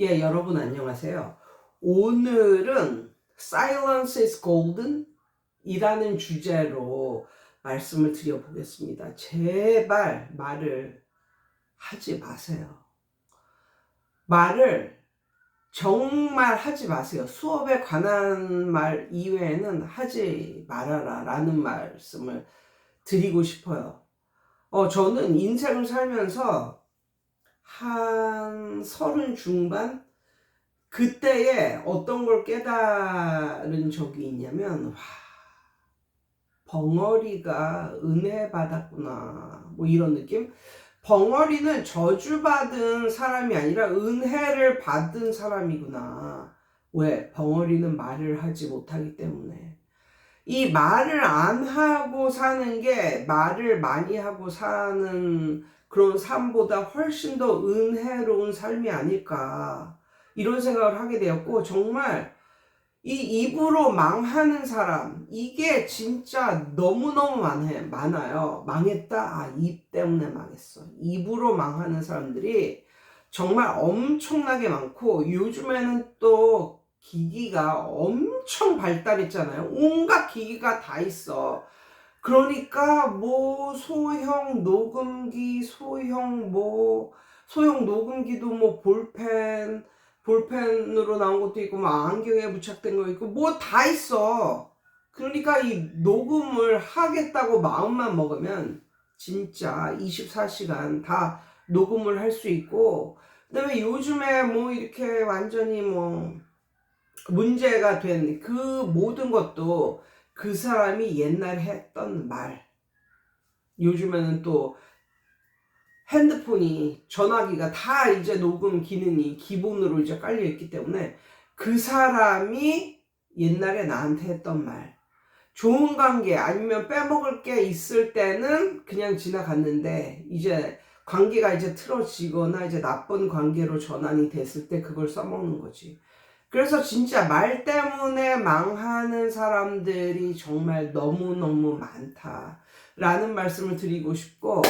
예, 여러분 안녕하세요. 오늘은 Silence is Golden 이라는 주제로 말씀을 드려보겠습니다. 제발 말을 하지 마세요. 말을 정말 하지 마세요. 수업에 관한 말 이외에는 하지 말아라 라는 말씀을 드리고 싶어요. 어, 저는 인생을 살면서 한 서른 중반? 그때에 어떤 걸 깨달은 적이 있냐면, 와, 벙어리가 은혜 받았구나. 뭐 이런 느낌? 벙어리는 저주받은 사람이 아니라 은혜를 받은 사람이구나. 왜? 벙어리는 말을 하지 못하기 때문에. 이 말을 안 하고 사는 게 말을 많이 하고 사는 그런 삶보다 훨씬 더 은혜로운 삶이 아닐까. 이런 생각을 하게 되었고, 정말 이 입으로 망하는 사람, 이게 진짜 너무너무 많아, 많아요. 망했다? 아, 입 때문에 망했어. 입으로 망하는 사람들이 정말 엄청나게 많고, 요즘에는 또 기기가 엄청 발달했잖아요. 온갖 기기가 다 있어. 그러니까 뭐 소형 녹음기, 소형 뭐 소형 녹음기도 뭐 볼펜, 볼펜으로 나온 것도 있고 뭐 안경에 부착된 거 있고 뭐 다 있어. 그러니까 이 녹음을 하겠다고 마음만 먹으면 진짜 24시간 다 녹음을 할 수 있고 그다음에 요즘에 뭐 이렇게 완전히 뭐 문제가 된 그 모든 것도 그 사람이 옛날에 했던 말. 요즘에는 또 핸드폰이 전화기가 다 이제 녹음 기능이 기본으로 이제 깔려 있기 때문에 그 사람이 옛날에 나한테 했던 말. 좋은 관계 아니면 빼먹을 게 있을 때는 그냥 지나갔는데 이제 관계가 이제 틀어지거나 이제 나쁜 관계로 전환이 됐을 때 그걸 써먹는 거지. 그래서 진짜 말 때문에 망하는 사람들이 정말 너무너무 많다라는 말씀을 드리고 싶고,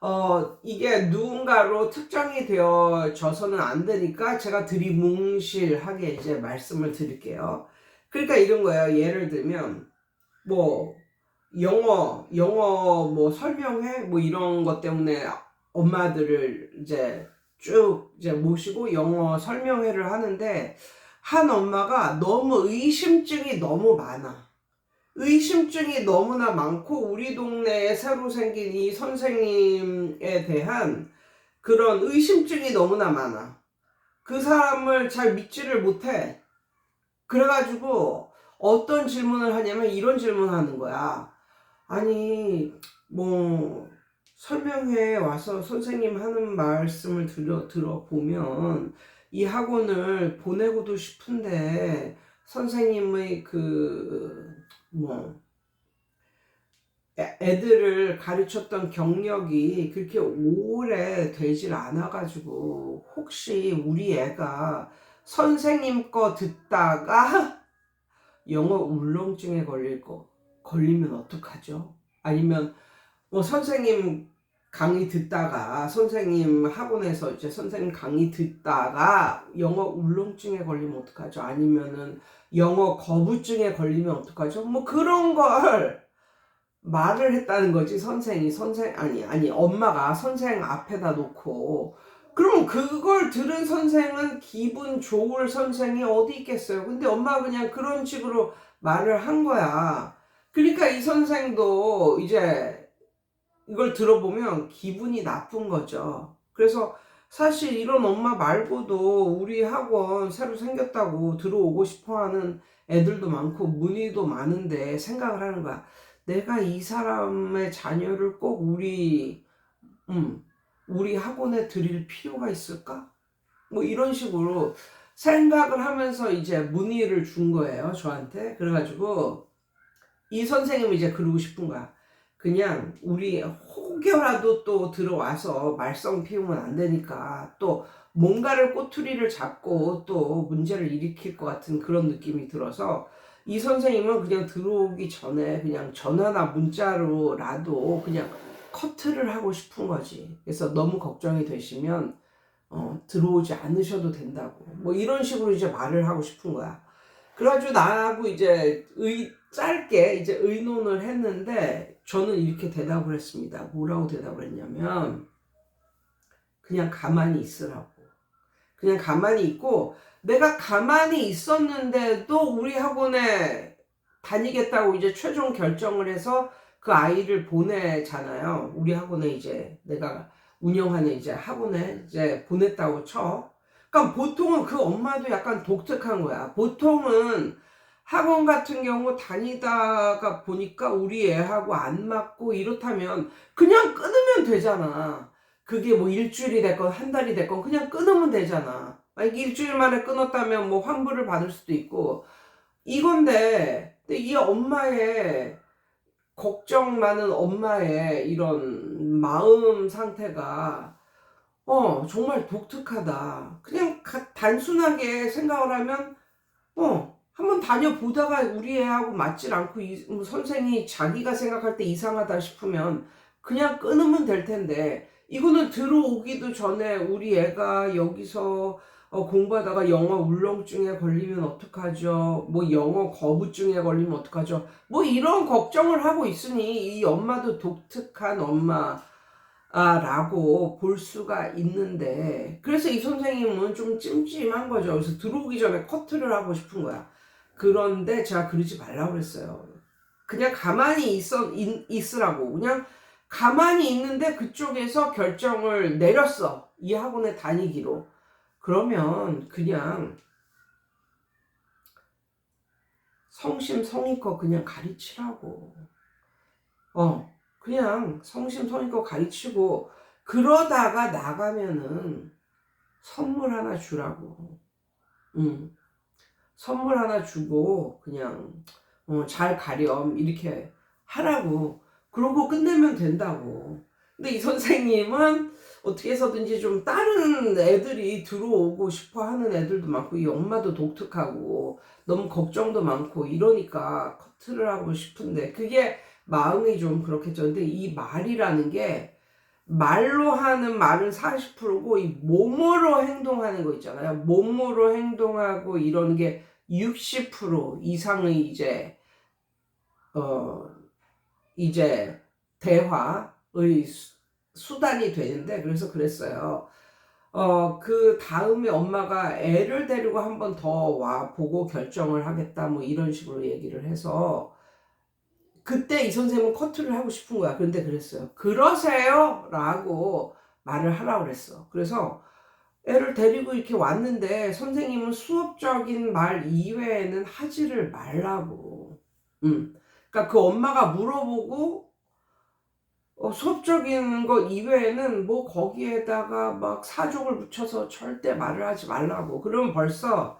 어, 이게 누군가로 특정이 되어져서는 안 되니까 제가 들이뭉실하게 이제 말씀을 드릴게요. 그러니까 이런 거예요. 예를 들면, 뭐, 영어, 영어 뭐 설명회? 뭐 이런 것 때문에 엄마들을 이제 쭉 이제 모시고 영어 설명회를 하는데, 한 엄마가 너무 의심증이 너무 많아. 의심증이 너무나 많고 우리 동네에 새로 생긴 이 선생님에 대한 그런 의심증이 너무나 많아. 그 사람을 잘 믿지를 못해. 그래가지고 어떤 질문을 하냐면 이런 질문을 하는 거야. 아니, 뭐, 설명회에 와서 선생님 하는 말씀을 들어, 들어보면 이 학원을 보내고도 싶은데 선생님의 그뭐 애들을 가르쳤던 경력이 그렇게 오래 되질 않아가지고 혹시 우리 애가 선생님 거 듣다가 영어 울렁증에 걸릴 거 걸리면 어떡하죠? 아니면 뭐 선생님 강의 듣다가 선생님 학원에서 이제 선생님 강의 듣다가 영어 울렁증에 걸리면 어떡하죠? 아니면은 영어 거부증에 걸리면 어떡하죠? 뭐 그런 걸 말을 했다는 거지 선생이 선생 아니 아니 엄마가 선생 앞에다 놓고 그럼 그걸 들은 선생은 기분 좋을 선생이 어디 있겠어요? 근데 엄마가 그냥 그런 식으로 말을 한 거야. 그러니까 이 선생도 이제 이걸 들어보면 기분이 나쁜 거죠. 그래서 사실 이런 엄마 말고도 우리 학원 새로 생겼다고 들어오고 싶어 하는 애들도 많고 문의도 많은데 생각을 하는 거야. 내가 이 사람의 자녀를 꼭 우리, 음, 우리 학원에 드릴 필요가 있을까? 뭐 이런 식으로 생각을 하면서 이제 문의를 준 거예요, 저한테. 그래가지고 이 선생님이 이제 그러고 싶은 거야. 그냥 우리 혹여라도 또 들어와서 말썽 피우면 안 되니까 또 뭔가를 꼬투리를 잡고 또 문제를 일으킬 것 같은 그런 느낌이 들어서 이 선생님은 그냥 들어오기 전에 그냥 전화나 문자로라도 그냥 커트를 하고 싶은 거지. 그래서 너무 걱정이 되시면 어, 들어오지 않으셔도 된다고. 뭐 이런 식으로 이제 말을 하고 싶은 거야. 그래가지고 나하고 이제 의, 짧게 이제 의논을 했는데 저는 이렇게 대답을 했습니다. 뭐라고 대답을 했냐면 그냥 가만히 있으라고. 그냥 가만히 있고 내가 가만히 있었는데도 우리 학원에 다니겠다고 이제 최종 결정을 해서 그 아이를 보내잖아요. 우리 학원에 이제 내가 운영하는 이제 학원에 이제 보냈다고 쳐. 그러니까 보통은 그 엄마도 약간 독특한 거야. 보통은 학원 같은 경우 다니다가 보니까 우리 애하고 안 맞고 이렇다면 그냥 끊으면 되잖아. 그게 뭐 일주일이 됐건 한 달이 됐건 그냥 끊으면 되잖아. 만약 일주일 만에 끊었다면 뭐 환불을 받을 수도 있고 이건데 이 엄마의 걱정 많은 엄마의 이런 마음 상태가 어 정말 독특하다. 그냥 가- 단순하게 생각을 하면 어 한번 다녀보다가 우리 애하고 맞질 않고 이, 뭐 선생이 자기가 생각할 때 이상하다 싶으면 그냥 끊으면 될 텐데 이거는 들어오기도 전에 우리 애가 여기서 어, 공부하다가 영어 울렁증에 걸리면 어떡하죠? 뭐 영어 거부증에 걸리면 어떡하죠? 뭐 이런 걱정을 하고 있으니 이 엄마도 독특한 엄마 라고 볼 수가 있는데 그래서 이 선생님은 좀 찜찜한 거죠. 그래서 들어오기 전에 커트를 하고 싶은 거야. 그런데 제가 그러지 말라고 그랬어요. 그냥 가만히 있어 있, 있으라고 그냥 가만히 있는데 그쪽에서 결정을 내렸어. 이 학원에 다니기로. 그러면 그냥 성심 성의껏 그냥 가르치라고. 어, 그냥 성심성의껏 가르치고 그러다가 나가면은 선물 하나 주라고. 응. 선물 하나 주고 그냥 어, 잘 가렴 이렇게 하라고. 그러고 끝내면 된다고. 근데 이 선생님은 어떻게 해서든지 좀 다른 애들이 들어오고 싶어 하는 애들도 많고, 이 엄마도 독특하고, 너무 걱정도 많고, 이러니까 커트를 하고 싶은데, 그게 마음이 좀 그렇겠죠. 근데 이 말이라는 게, 말로 하는 말은 40%고, 이 몸으로 행동하는 거 있잖아요. 몸으로 행동하고 이러는 게60% 이상의 이제, 어, 이제, 대화의 수- 수단이 되는데 그래서 그랬어요. 어, 그 다음에 엄마가 애를 데리고 한 번 더 와 보고 결정을 하겠다 뭐 이런 식으로 얘기를 해서 그때 이 선생님은 커트를 하고 싶은 거야. 그런데 그랬어요. 그러세요? 라고 말을 하라고 그랬어. 그래서 애를 데리고 이렇게 왔는데 선생님은 수업적인 말 이외에는 하지를 말라고. 음. 그러니까 그 엄마가 물어보고 어, 수업적인 거 이외에는 뭐 거기에다가 막 사족을 붙여서 절대 말을 하지 말라고. 그러면 벌써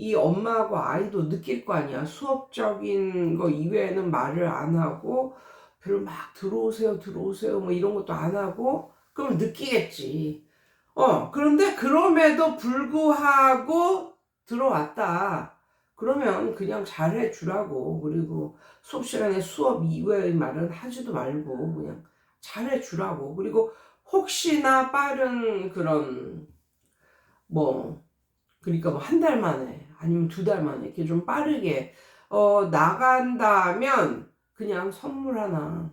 이 엄마하고 아이도 느낄 거 아니야. 수업적인 거 이외에는 말을 안 하고 별로 막 들어오세요, 들어오세요 뭐 이런 것도 안 하고 그럼 느끼겠지. 어, 그런데 그럼에도 불구하고 들어왔다. 그러면 그냥 잘해 주라고. 그리고 수업 시간에 수업 이외의 말은 하지도 말고 그냥 잘해 주라고. 그리고 혹시나 빠른 그런 뭐 그러니까 뭐 한 달 만에 아니면 두 달 만에 이렇게 좀 빠르게 어 나간다면 그냥 선물 하나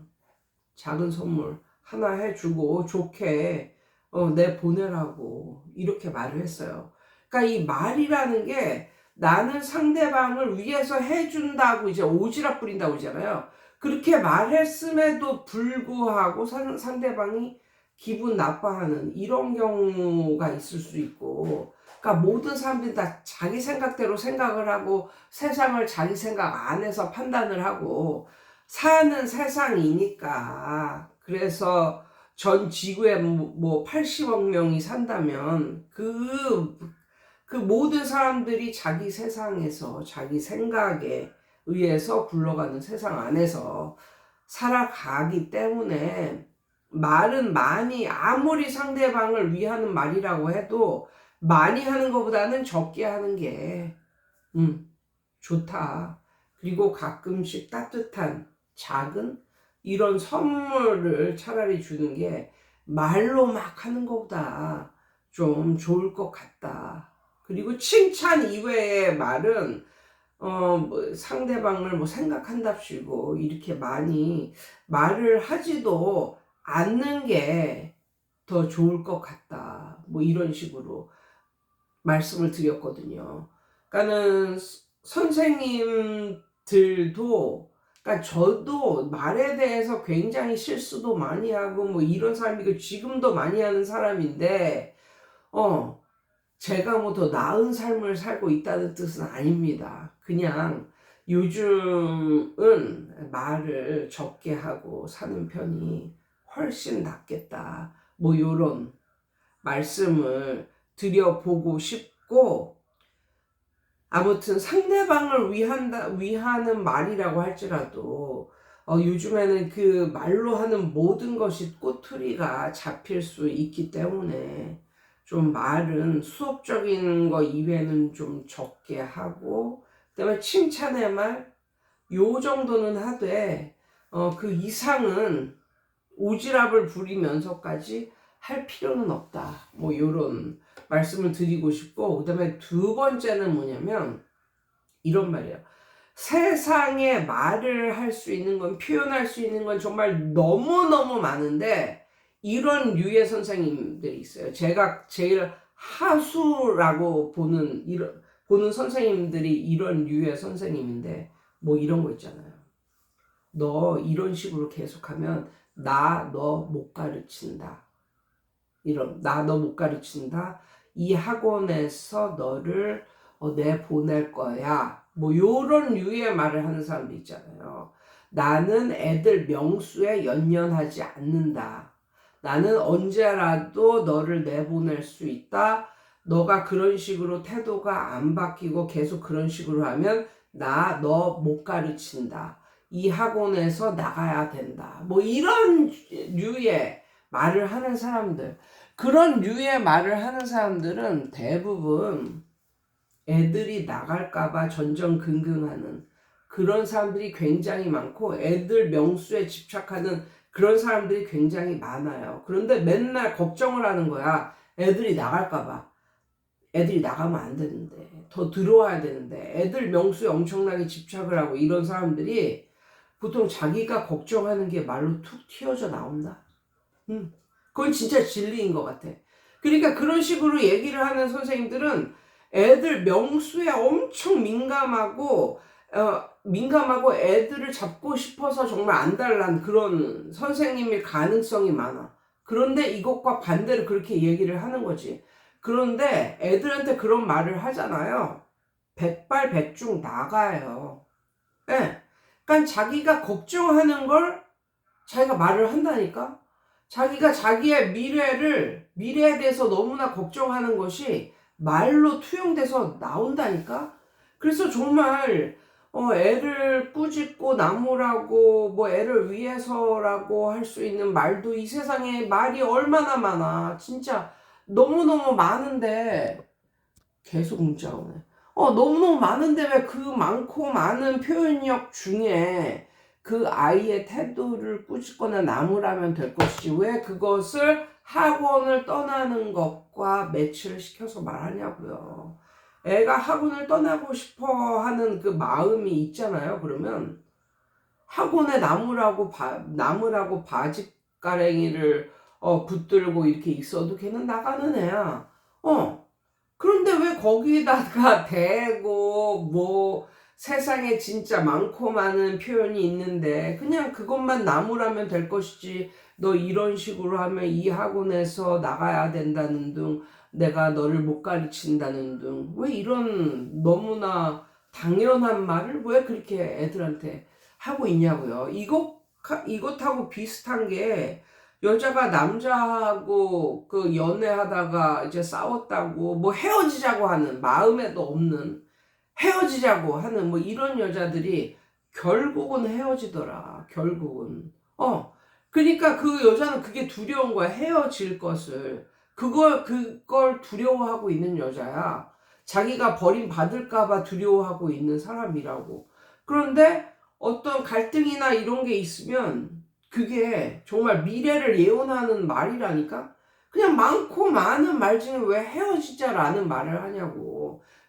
작은 선물 하나 해주고 좋게 어, 내 보내라고 이렇게 말을 했어요. 그러니까 이 말이라는 게 나는 상대방을 위해서 해준다고 이제 오지랖 부린다고 그러잖아요. 그렇게 말했음에도 불구하고 상, 상대방이 기분 나빠하는 이런 경우가 있을 수 있고, 그러니까 모든 사람들이 다 자기 생각대로 생각을 하고 세상을 자기 생각 안에서 판단을 하고 사는 세상이니까. 그래서 전 지구에 뭐 80억 명이 산다면 그, 그 모든 사람들이 자기 세상에서 자기 생각에 의해서 굴러가는 세상 안에서 살아가기 때문에 말은 많이 아무리 상대방을 위하는 말이라고 해도 많이 하는 것보다는 적게 하는 게 음, 좋다. 그리고 가끔씩 따뜻한 작은 이런 선물을 차라리 주는 게 말로 막 하는 것보다 좀 좋을 것 같다. 그리고 칭찬 이외의 말은 어, 뭐 상대방을 뭐 생각한답시고 이렇게 많이 말을 하지도 않는 게 더 좋을 것 같다. 뭐 이런 식으로 말씀을 드렸거든요. 그러니까는 선생님들도 그러니까 저도 말에 대해서 굉장히 실수도 많이 하고 뭐 이런 사람이고 지금도 많이 하는 사람인데 어 제가 뭐 더 나은 삶을 살고 있다는 뜻은 아닙니다. 그냥 요즘은 말을 적게 하고 사는 편이 훨씬 낫겠다. 뭐 요런 말씀을 드려보고 싶고 아무튼 상대방을 위한다 위하는 말이라고 할지라도 어, 요즘에는 그 말로 하는 모든 것이 꼬투리가 잡힐 수 있기 때문에 좀 말은 수업적인 거 이외에는 좀 적게 하고 그다음에 칭찬의 말 요 정도는 하되 어, 그 이상은 오지랖을 부리면서까지 할 필요는 없다. 뭐 요런 말씀을 드리고 싶고 그 다음에 두 번째는 뭐냐면 이런 말이에요. 세상에 말을 할 수 있는 건 표현할 수 있는 건 정말 너무너무 많은데 이런 류의 선생님들이 있어요. 제가 제일 하수라고 보는 이런 보는 선생님들이 이런 류의 선생님인데 뭐 이런 거 있잖아요. 너 이런 식으로 계속하면 나 너 못 가르친다. 이런 나 너 못 가르친다. 이 학원에서 너를 어, 내 보낼 거야. 뭐 요런 류의 말을 하는 사람도 있잖아요. 나는 애들 명수에 연연하지 않는다. 나는 언제라도 너를 내보낼 수 있다. 너가 그런 식으로 태도가 안 바뀌고 계속 그런 식으로 하면 나 너 못 가르친다. 이 학원에서 나가야 된다. 뭐 이런 류의 말을 하는 사람들. 그런 류의 말을 하는 사람들은 대부분 애들이 나갈까봐 전전긍긍하는 그런 사람들이 굉장히 많고 애들 명수에 집착하는 그런 사람들이 굉장히 많아요. 그런데 맨날 걱정을 하는 거야. 애들이 나갈까봐. 애들이 나가면 안 되는데. 더 들어와야 되는데. 애들 명수에 엄청나게 집착을 하고 이런 사람들이 보통 자기가 걱정하는 게 말로 툭 튀어져 나온다. 음, 그건 진짜 진리인 것 같아. 그러니까 그런 식으로 얘기를 하는 선생님들은 애들 명수에 엄청 민감하고 어, 민감하고 애들을 잡고 싶어서 정말 안달난 그런 선생님일 가능성이 많아. 그런데 이것과 반대로 그렇게 얘기를 하는 거지. 그런데 애들한테 그런 말을 하잖아요. 백발백중 나가요. 예. 네. 그러니까 자기가 걱정하는 걸 자기가 말을 한다니까. 자기가 자기의 미래를 미래에 대해서 너무나 걱정하는 것이 말로 투영돼서 나온다니까. 그래서 정말 어, 애를 꾸짖고 나무라고 뭐 애를 위해서라고 할 수 있는 말도 이 세상에 말이 얼마나 많아. 진짜 너무너무 많은데 계속 문자가 오네. 어, 너무너무 많은데 왜 그 많고 많은 표현력 중에 그 아이의 태도를 꾸짖거나 나무라면 될 것이지 왜 그것을 학원을 떠나는 것과 매치를 시켜서 말하냐고요. 애가 학원을 떠나고 싶어 하는 그 마음이 있잖아요. 그러면 학원에 나무라고 바, 나무라고 바지 가랭이를 어, 붙들고 이렇게 있어도 걔는 나가는 애야. 어, 그런데 왜 거기다가 대고 뭐 세상에 진짜 많고 많은 표현이 있는데 그냥 그것만 나무라면 될 것이지 너 이런 식으로 하면 이 학원에서 나가야 된다는 등 내가 너를 못 가르친다는 등 왜 이런 너무나 당연한 말을 왜 그렇게 애들한테 하고 있냐고요. 이것 이것하고 비슷한 게 여자가 남자하고 그 연애하다가 이제 싸웠다고 뭐 헤어지자고 하는 마음에도 없는 헤어지자고 하는 뭐 이런 여자들이 결국은 헤어지더라. 결국은. 어. 그러니까 그 여자는 그게 두려운 거야. 헤어질 것을. 그걸 그걸 두려워하고 있는 여자야. 자기가 버림 받을까 봐 두려워하고 있는 사람이라고. 그런데 어떤 갈등이나 이런 게 있으면 그게 정말 미래를 예언하는 말이라니까? 그냥 많고 많은 말 중에 왜 헤어지자라는 말을 하냐고.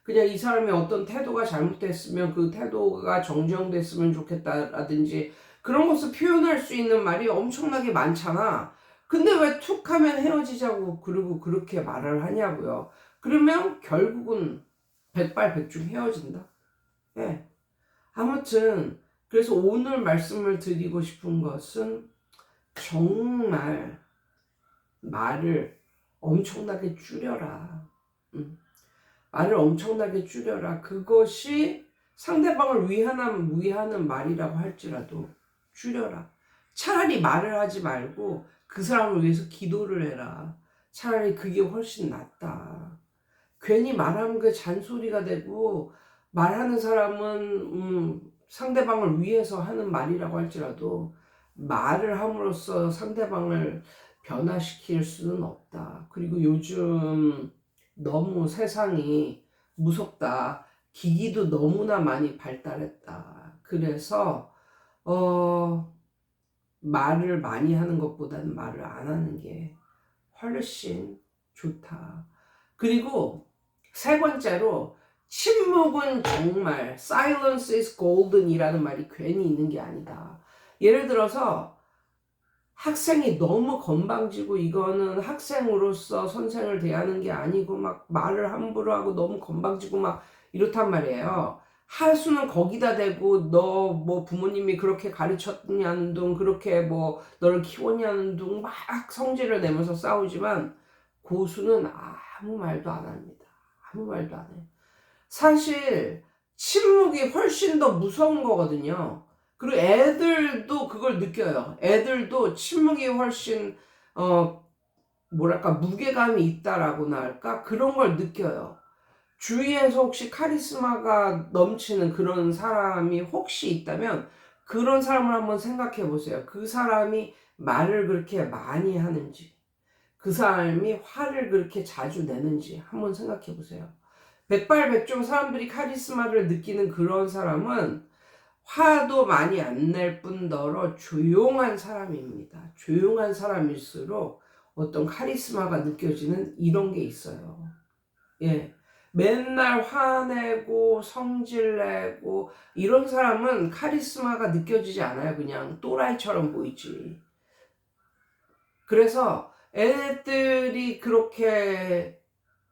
그냥 이 사람이 어떤 태도가 잘못됐으면 그 태도가 정정됐으면 좋겠다라든지 그런 것을 표현할 수 있는 말이 엄청나게 많잖아. 근데 왜 툭 하면 헤어지자고 그러고 그렇게 말을 하냐고요. 그러면 결국은 백발백중 헤어진다. 예. 아무튼 그래서 오늘 말씀을 드리고 싶은 것은 정말 말을 엄청나게 줄여라. 음. 말을 엄청나게 줄여라. 그것이 상대방을 위하는, 위하는 말이라고 할지라도 줄여라. 차라리 말을 하지 말고 그 사람을 위해서 기도를 해라. 차라리 그게 훨씬 낫다. 괜히 말하면 그 잔소리가 되고 말하는 사람은 음, 상대방을 위해서 하는 말이라고 할지라도 말을 함으로써 상대방을 변화시킬 수는 없다. 그리고 요즘 너무 세상이 무섭다. 기기도 너무나 많이 발달했다. 그래서 어 말을 많이 하는 것보다는 말을 안 하는 게 훨씬 좋다. 그리고 세 번째로 침묵은 정말 silence is golden 이라는 말이 괜히 있는 게 아니다. 예를 들어서 학생이 너무 건방지고 이거는 학생으로서 선생을 대하는 게 아니고 막 말을 함부로 하고 너무 건방지고 막 이렇단 말이에요. 하수는 거기다 대고 너 뭐 부모님이 그렇게 가르쳤냐는 둥 그렇게 뭐 너를 키웠냐는 둥 막 성질을 내면서 싸우지만 고수는 아무 말도 안 합니다. 아무 말도 안 해요. 사실 침묵이 훨씬 더 무서운 거거든요. 그리고 애들도 그걸 느껴요. 애들도 침묵이 훨씬 어 뭐랄까 무게감이 있다라고나 할까 그런 걸 느껴요. 주위에서 혹시 카리스마가 넘치는 그런 사람이 혹시 있다면 그런 사람을 한번 생각해 보세요. 그 사람이 말을 그렇게 많이 하는지, 그 사람이 화를 그렇게 자주 내는지 한번 생각해 보세요. 백발백중 사람들이 카리스마를 느끼는 그런 사람은 화도 많이 안 낼 뿐더러 조용한 사람입니다. 조용한 사람일수록 어떤 카리스마가 느껴지는 이런 게 있어요. 예. 맨날 화내고 성질내고 이런 사람은 카리스마가 느껴지지 않아요. 그냥 또라이처럼 보이지. 그래서 애들이 그렇게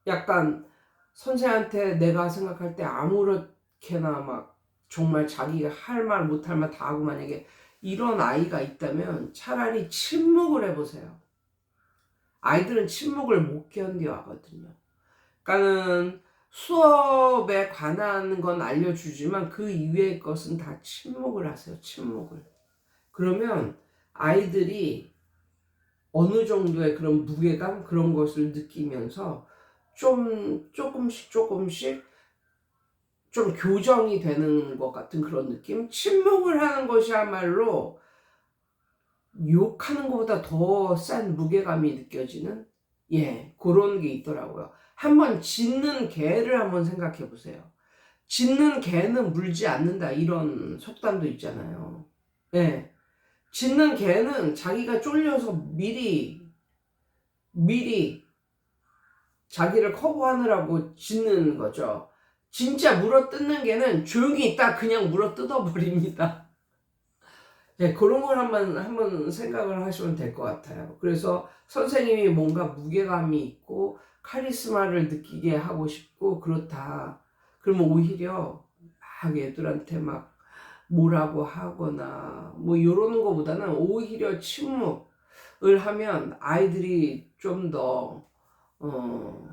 약간 선생한테 내가 생각할 때 아무렇게나 막 정말 자기가 할 말 못 할 말 다 하고 만약에 이런 아이가 있다면 차라리 침묵을 해보세요. 아이들은 침묵을 못 견뎌 하거든요. 그러니까는 수업에 관한 건 알려주지만 그 이외의 것은 다 침묵을 하세요. 침묵을. 그러면 아이들이 어느 정도의 그런 무게감 그런 것을 느끼면서 좀 조금씩 조금씩 좀 교정이 되는 것 같은 그런 느낌? 침묵을 하는 것이야말로 욕하는 것보다 더 싼 무게감이 느껴지는 예 그런 게 있더라고요. 한번 짖는 개를 한번 생각해 보세요. 짖는 개는 물지 않는다 이런 속담도 있잖아요. 예. 짖는 개는 자기가 쫄려서 미리 미리 자기를 커버하느라고 짖는 거죠. 진짜 물어 뜯는 개는 조용히 있다 그냥 물어 뜯어 버립니다. 네, 그런 걸 한번, 한번 생각을 하시면 될 것 같아요. 그래서 선생님이 뭔가 무게감이 있고 카리스마를 느끼게 하고 싶고 그렇다. 그러면 오히려 막 애들한테 막 뭐라고 하거나 뭐 이러는 것보다는 오히려 침묵을 하면 아이들이 좀 더, 어,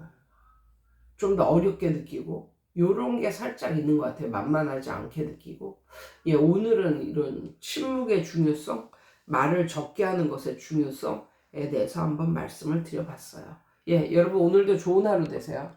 좀 더 어렵게 느끼고 요런 게 살짝 있는 것 같아요. 만만하지 않게 느끼고. 예, 오늘은 이런 침묵의 중요성, 말을 적게 하는 것의 중요성에 대해서 한번 말씀을 드려봤어요. 예, 여러분 오늘도 좋은 하루 되세요.